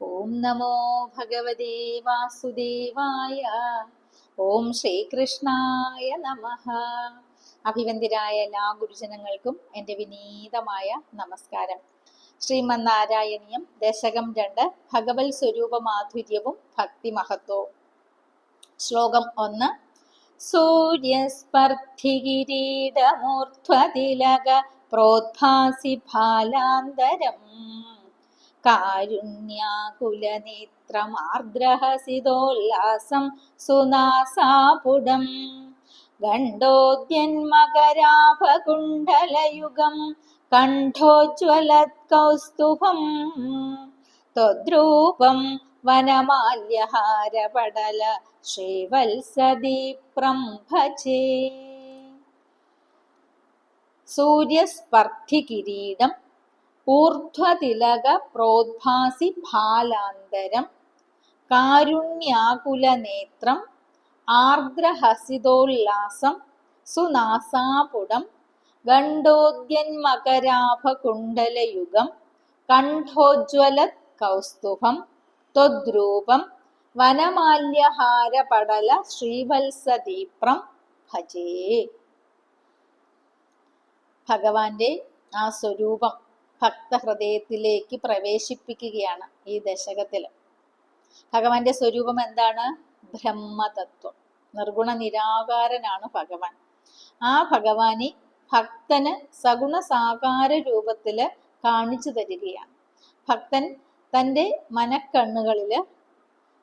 ഓം നമോ ഭഗവതേ വാസുദേവായ ഓം ശ്രീകൃഷ്ണായ നമ. അഭിവന്ദിരായ എല്ലാ ഗുരുജനങ്ങൾക്കും എന്റെ വിനീതമായ നമസ്കാരം. ശ്രീമന്നാരായണീയം ദശകം രണ്ട് ഭഗവത് സ്വരൂപ മാധുര്യവും ഭക്തി മഹത്വവും ശ്ലോകം ഒന്ന് സൂര്യസ്പർദ്ധികിരീടമൂർധ്വതിലക പ്രോദ്ഭാസി ഫാലാന്തരം. കാരുണ്യാകുലനേത്രമാർദ്രഹസിതോല്ലാസം സുനാസാപുടം. ഖണ്ഡോദ്യന്മകരാഭകുണ്ഡലയുഗം കണ്ഠോജ്വലത്കൗസ്തുഭം. ത്വദ്രൂപം വനമാല്യഹാരപടല ശ്രീവത്സദീപ്രം ഭജേ. സൂര്യസ്പർദ്ധി കിരീടം ഊർധ്വതിലക പ്രോദ്ഭാസി ഫാലാന്തരം കാരുണ്യാകുലനേത്രം ആർദ്രഹസിതോല്ലാസം സുനാസാപുടം ഗണ്ഡോദ്യന്മകരാഭകുണ്ഡലയുഗം കണ്ഠോജ്വല കൗസ്തുഭം ത്വദ്രൂപം വനമാല്യഹാരപടല ശ്രീവത്സദീപ്രം. ഭജേ. ഭഗവാന്റെ ആ സ്വരൂപം ഭക്തഹൃദയത്തിലേക്ക് പ്രവേശിപ്പിക്കുകയാണ് ഈ ദശകത്തിൽ ഭഗവാന്റെ സ്വരൂപം എന്താണ്? ബ്രഹ്മതത്വം. നിർഗുണ നിരാകാരനാണ് ഭഗവാൻ. ആ ഭഗവാനെ ഭക്തന് സഗുണ സാകാര രൂപത്തിൽ കാണിച്ചു തരികയാണ്. ഭക്തൻ തന്റെ മനക്കണ്ണുകളിൽ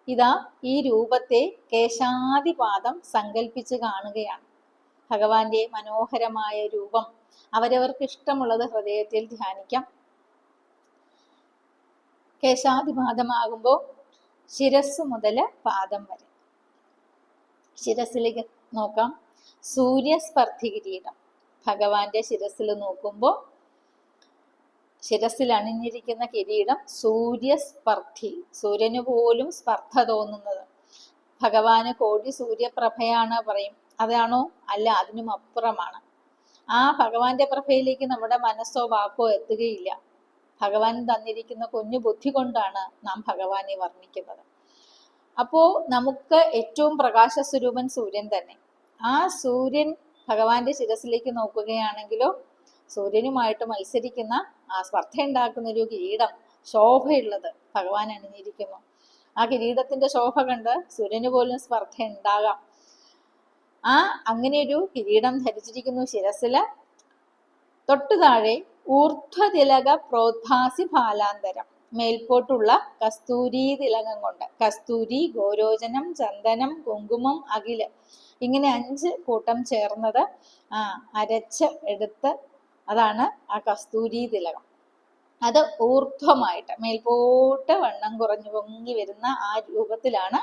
ഇതാ ഈ രൂപത്തെ കേശാദിപാദം സങ്കല്പിച്ച് കാണുകയാണ്. ഭഗവാന്റെ മനോഹരമായ രൂപം അവരവർക്ക് ഇഷ്ടമുള്ളത് ഹൃദയത്തിൽ ധ്യാനിക്കാം. കേശാദിപാദമാകുമ്പോൾ ശിരസ് മുതൽ പാദം വരെ. ശിരസിലേക്ക് നോക്കാം. സൂര്യസ്പർദ്ധി കിരീടം. ഭഗവാന്റെ ശിരസിൽ നോക്കുമ്പോൾ ശിരസിൽ അണിഞ്ഞിരിക്കുന്ന കിരീടം സൂര്യസ്പർദ്ധി. സൂര്യന് പോലും സ്പർദ്ധ തോന്നുന്നത്. ഭഗവാന് കോടി സൂര്യപ്രഭയാണ് പറയും. അതാണോ? അല്ല അതിനും അപ്പുറമാണ്. ആ ഭഗവാന്റെ പ്രഭയിലേക്ക് നമ്മുടെ മനസ്സോ വാക്കോ എത്തുകയില്ല. ഭഗവാൻ തന്നിരിക്കുന്ന കുഞ്ഞു ബുദ്ധി കൊണ്ടാണ് നാം ഭഗവാനെ വർണിക്കുന്നത്. അപ്പോ നമുക്ക് ഏറ്റവും പ്രകാശ സ്വരൂപൻ സൂര്യൻ തന്നെ. ആ സൂര്യൻ ഭഗവാന്റെ ശിരസിലേക്ക് നോക്കുകയാണെങ്കിലോ സൂര്യനുമായിട്ട് മത്സരിക്കുന്ന ആ സ്പർദ്ധ ഉണ്ടാക്കുന്ന ഒരു കിരീടം ശോഭയുള്ളത് ഭഗവാൻ അണിഞ്ഞിരിക്കുന്നു. ആ കിരീടത്തിന്റെ ശോഭ കണ്ട് സൂര്യന് പോലും സ്പർദ്ധ ഉണ്ടാകാം ആ അങ്ങനെ ഒരു കിരീടം ധരിച്ചിരിക്കുന്നു ശിരസിൽ. തൊട്ടു താഴെ ഊർധ്വതിലക പ്രോദ്ഭാസി ഫാലാന്തരം. മേൽപോട്ടുള്ള കസ്തൂരി തിലകം കൊണ്ട്. കസ്തൂരി ഗോരോചനം ചന്ദനം കുങ്കുമം അകിൽ ഇങ്ങനെ അഞ്ച് കൂട്ടം ചേർന്നത് ആ അരച്ച് എടുത്ത് അതാണ് ആ കസ്തൂരി തിലകം. അത് ഊർധ്വമായിട്ട് മേൽപോട്ട് വണ്ണം കുറഞ്ഞു പൊങ്ങി വരുന്ന ആ രൂപത്തിലാണ്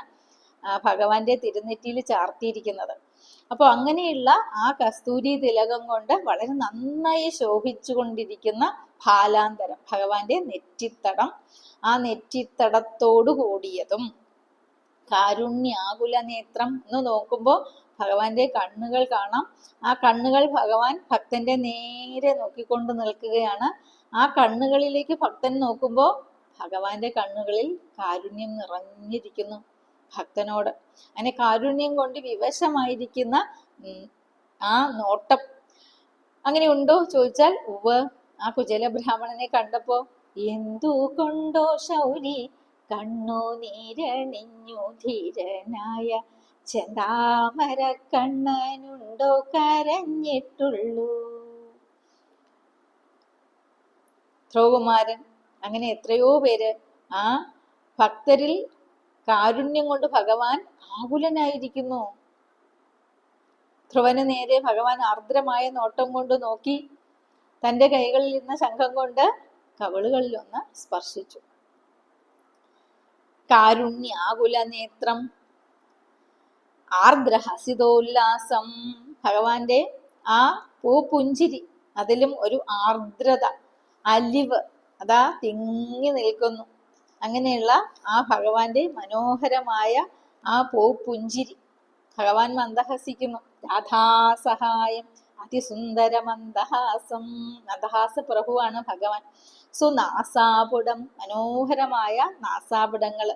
ഭഗവാന്റെ തിരുനെറ്റിയിൽ ചാർത്തിയിരിക്കുന്നത്. അപ്പോൾ അങ്ങനെയുള്ള ആ കസ്തൂരി തിലകം കൊണ്ട് വളരെ നന്നായി ശോഭിച്ചുകൊണ്ടിരിക്കുന്ന ഫാലാന്തരം ഭഗവാന്റെ നെറ്റിത്തടം. ആ നെറ്റിത്തടത്തോടു കൂടിയതും കാരുണ്യാകുല നേത്രം എന്ന് നോക്കുമ്പോൾ ഭഗവാന്റെ കണ്ണുകൾ കാണാം. ആ കണ്ണുകൾ ഭഗവാൻ ഭക്തന്റെ നേരെ നോക്കിക്കൊണ്ട് നിൽക്കുകയാണ്. ആ കണ്ണുകളിലേക്ക് ഭക്തൻ നോക്കുമ്പോൾ ഭഗവാന്റെ കണ്ണുകളിൽ കാരുണ്യം നിറഞ്ഞിരിക്കുന്നു. ഭക്തനോട്. അങ്ങനെ കാരുണ്യം കൊണ്ട് വിവശമായിരിക്കുന്ന ആ നോട്ടം. അങ്ങനെ ഉണ്ടോ ചോദിച്ചാൽ ഉവ് ആ കുചല ബ്രാഹ്മണനെ കണ്ടപ്പോ എന്തു കൊണ്ടോ ശൗരി കണ്ണു നീരണിഞ്ഞു ധീരനായ ചെന്താമര കണ്ണനുണ്ടോ കരഞ്ഞിട്ടുള്ളൂ. ധ്രുവകുമാരൻ അങ്ങനെ എത്രയോ പേര് ആ ഭക്തരിൽ കാരുണ്യം കൊണ്ട് ഭഗവാൻ ആകുലനായിരിക്കുന്നു. ധ്രുവന് നേരെ ഭഗവാൻ ആർദ്രമായ നോട്ടം കൊണ്ട് നോക്കി തന്റെ കൈകളിൽ ഇരുന്ന ശംഖം കൊണ്ട് കവളുകളിൽ ഒന്ന് സ്പർശിച്ചു. കാരുണ്യാകുല നേത്രം ആർദ്രഹസിതോല്ലാസം ഭഗവാന്റെ ആ പൂപ്പുഞ്ചിരി അതിലും ഒരു ആർദ്രത അലിവ് അതാ തിങ്ങി നിൽക്കുന്നു. അങ്ങനെയുള്ള ആ ഭഗവാന്റെ മനോഹരമായ ആ പൂപ്പുഞ്ചിരി. ഭഗവാൻ മന്ദഹസിക്കുന്നു. രാധാസഹായം അതിസുന്ദര മന്ദഹാസം മന്ദഹാസ പ്രഭുവാണ് ഭഗവാൻ സുനാസാപുടം മനോഹരമായ നാസാപുടങ്ങൾ.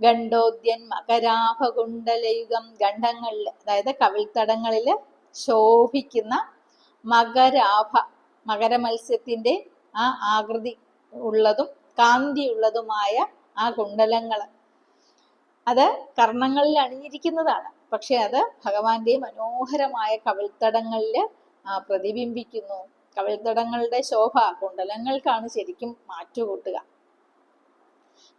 ഗണ്ഡോദ്യൻ മകരാഭകുണ്ടലയുഗം ഗണ്ഡങ്ങളിൽ അതായത് കവിൾത്തടങ്ങളിൽ ശോഭിക്കുന്ന മകരാഭ മകരമത്സ്യത്തിന്റെ ആ ആകൃതി ഉള്ളതും കാന്തിയുള്ളതുമായ ആ കുണ്ടലങ്ങൾ അത് കർണങ്ങളിൽ അണിഞ്ഞിരിക്കുന്നതാണ്. പക്ഷെ അത് ഭഗവാന്റെ മനോഹരമായ കവിൾത്തടങ്ങളിൽ പ്രതിബിംബിക്കുന്നു. കവിൾത്തടങ്ങളുടെ ശോഭ കുണ്ടലങ്ങൾക്കാണ് ശരിക്കും മാറ്റുകൂട്ടുക.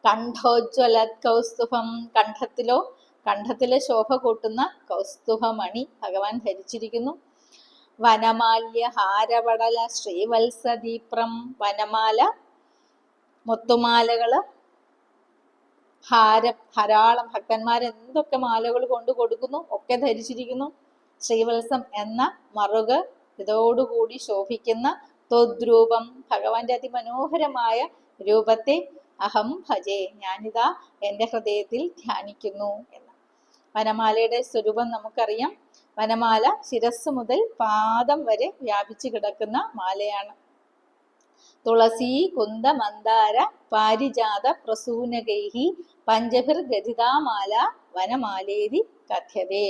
കണ്ഠോജ്വല കൗസ്തുഭം കണ്ഠത്തിലോ കണ്ഠത്തിലെ ശോഭ കൂട്ടുന്ന കൗസ്തുഭമണി ഭഗവാൻ ധരിച്ചിരിക്കുന്നു. വനമാല്യ ഹാരപടല ശ്രീവത്സദീപ്രം വനമാല മുത്തുമാലകൾ ഹാരം ധാരാളം ഭക്തന്മാർ എന്തൊക്കെ മാലകൾ കൊണ്ടു കൊടുക്കുന്നു ഒക്കെ ധരിച്ചിരിക്കുന്നു. ശ്രീവത്സം എന്ന മറുക് ഇതോടുകൂടി ശോഭിക്കുന്ന തൊദ്രൂപം ഭഗവാന്റെ അതിമനോഹരമായ രൂപത്തെ അഹം ഭജേ ഞാനിതാ എന്റെ ഹൃദയത്തിൽ ധ്യാനിക്കുന്നു എന്ന്. വനമാലയുടെ സ്വരൂപം നമുക്കറിയാം. വനമാല ശിരസ് മുതൽ പാദം വരെ വ്യാപിച്ചു കിടക്കുന്ന മാലയാണ്. തുളസി കുന്ത മന്ദാര പാരിജാത പ്രസൂനകൈഹി പഞ്ചഭിർ ഗതിതാമാല വനമാലേതി കഥ്യതേ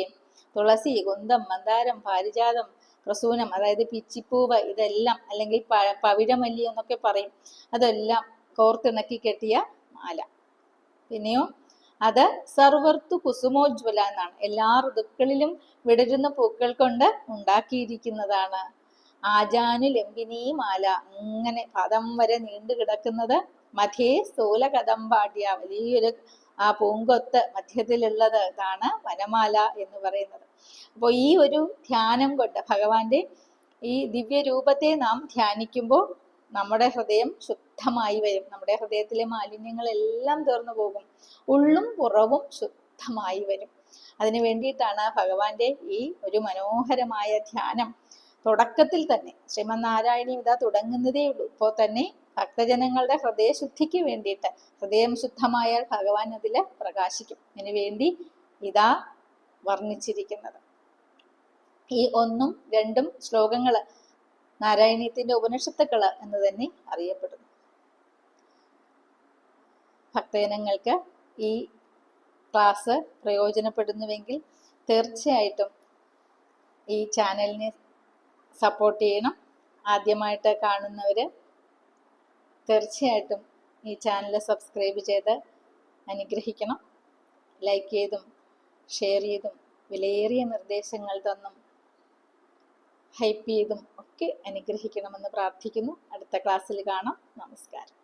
തുളസി കുന്തം മന്ദാരം പാരിജാതം പ്രസൂനം അതായത് പിച്ചിപ്പൂവ് ഇതെല്ലാം അല്ലെങ്കിൽ പ പവിഴമല്ലി എന്നൊക്കെ പറയും. അതെല്ലാം കോർത്തിണക്കി കെട്ടിയ മാല. പിന്നെയോ അത് സർവർത്തു കുസുമോജ്വല എന്നാണ്. എല്ലാ ഋതുക്കളിലും വിടരുന്ന പൂക്കൾ കൊണ്ട് ഉണ്ടാക്കിയിരിക്കുന്നതാണ്. ആജാനു ലംബിനി മാല. അങ്ങനെ പദം വരെ നീണ്ടു കിടക്കുന്നത് മധ്യേ സ്ഥൂല കദംപാട്യ വലിയൊരു ആ പൂങ്കൊത്ത് മധ്യത്തിലുള്ളത് ഇതാണ് വനമാല എന്ന് പറയുന്നത്. അപ്പോൾ ഈ ഒരു ധ്യാനം കൊണ്ട് ഭഗവാന്റെ ഈ ദിവ്യ രൂപത്തെ നാം ധ്യാനിക്കുമ്പോൾ നമ്മുടെ ഹൃദയം ശുദ്ധമായി വരും. നമ്മുടെ ഹൃദയത്തിലെ മാലിന്യങ്ങളെല്ലാം തീർന്നു പോകും. ഉള്ളും പുറവും ശുദ്ധമായി വരും. അതിനു വേണ്ടിയിട്ടാണ് ഭഗവാന്റെ ഈ ഒരു മനോഹരമായ ധ്യാനം തുടക്കത്തിൽ തന്നെ ശ്രീമൻ വിധ തുടങ്ങുന്നതേ ഉള്ളൂ. ഇപ്പോൾ തന്നെ ഭക്തജനങ്ങളുടെ ഹൃദയശുദ്ധിക്ക് വേണ്ടിയിട്ട് ഹൃദയം ശുദ്ധമായാൽ ഭഗവാൻ അതിൽ പ്രകാശിക്കും. അതിനുവേണ്ടി ഇതാ വർണിച്ചിരിക്കുന്നത്. ഈ ഒന്നും രണ്ടും ശ്ലോകങ്ങൾ നാരായണീയത്തിന്റെ ഉപനിഷത്തുക്കൾ എന്ന് തന്നെ അറിയപ്പെടുന്നു. ഭക്തജനങ്ങൾക്ക് ഈ ക്ലാസ് പ്രയോജനപ്പെടുന്നുവെങ്കിൽ തീർച്ചയായിട്ടും ഈ ചാനലിനെ സപ്പോർട്ട് ചെയ്യണം. ആദ്യമായിട്ട് കാണുന്നവർ തീർച്ചയായിട്ടും ഈ ചാനൽ സബ്സ്ക്രൈബ് ചെയ്ത് അനുഗ്രഹിക്കണം. ലൈക്ക് ചെയ്തും ഷെയർ ചെയ്തും വിലയേറിയ നിർദ്ദേശങ്ങൾ തന്നും ഹൈപ്പ് ചെയ്തും ഒക്കെ അനുഗ്രഹിക്കണമെന്ന് പ്രാർത്ഥിക്കുന്നു. അടുത്ത ക്ലാസ്സിൽ കാണാം. നമസ്കാരം.